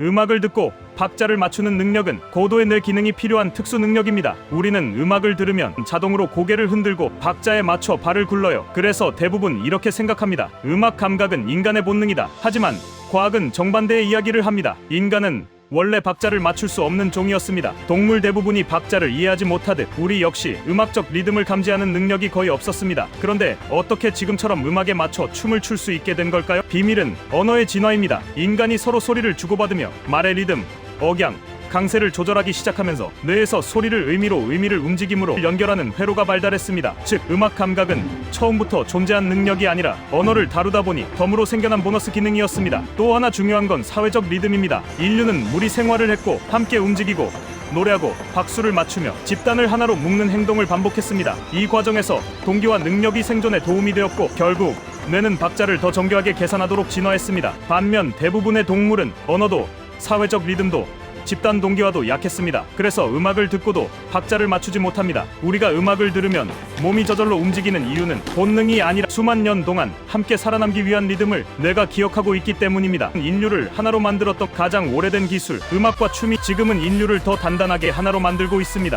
음악을 듣고 박자를 맞추는 능력은 고도의 뇌 기능이 필요한 특수 능력입니다. 우리는 음악을 들으면 자동으로 고개를 흔들고 박자에 맞춰 발을 굴러요. 그래서 대부분 이렇게 생각합니다. 음악 감각은 인간의 본능이다. 하지만 과학은 정반대의 이야기를 합니다. 인간은 원래 박자를 맞출 수 없는 종이었습니다. 동물 대부분이 박자를 이해하지 못하듯 우리 역시 음악적 리듬을 감지하는 능력이 거의 없었습니다. 그런데 어떻게 지금처럼 음악에 맞춰 춤을 출 수 있게 된 걸까요? 비밀은 언어의 진화입니다. 인간이 서로 소리를 주고받으며 말의 리듬, 억양, 강세를 조절하기 시작하면서 뇌에서 소리를 의미로 의미를 움직임으로 연결하는 회로가 발달했습니다. 즉 음악 감각은 처음부터 존재한 능력이 아니라 언어를 다루다 보니 덤으로 생겨난 보너스 기능이었습니다. 또 하나 중요한 건 사회적 리듬입니다. 인류는 무리 생활을 했고 함께 움직이고 노래하고 박수를 맞추며 집단을 하나로 묶는 행동을 반복했습니다. 이 과정에서 동기와 능력이 생존에 도움이 되었고 결국 뇌는 박자를 더 정교하게 계산하도록 진화했습니다. 반면 대부분의 동물은 언어도 사회적 리듬도 집단 동기화도 약했습니다. 그래서 음악을 듣고도 박자를 맞추지 못합니다. 우리가 음악을 들으면 몸이 저절로 움직이는 이유는 본능이 아니라 수만 년 동안 함께 살아남기 위한 리듬을 뇌가 기억하고 있기 때문입니다. 인류를 하나로 만들었던 가장 오래된 기술, 음악과 춤이 지금은 인류를 더 단단하게 하나로 만들고 있습니다.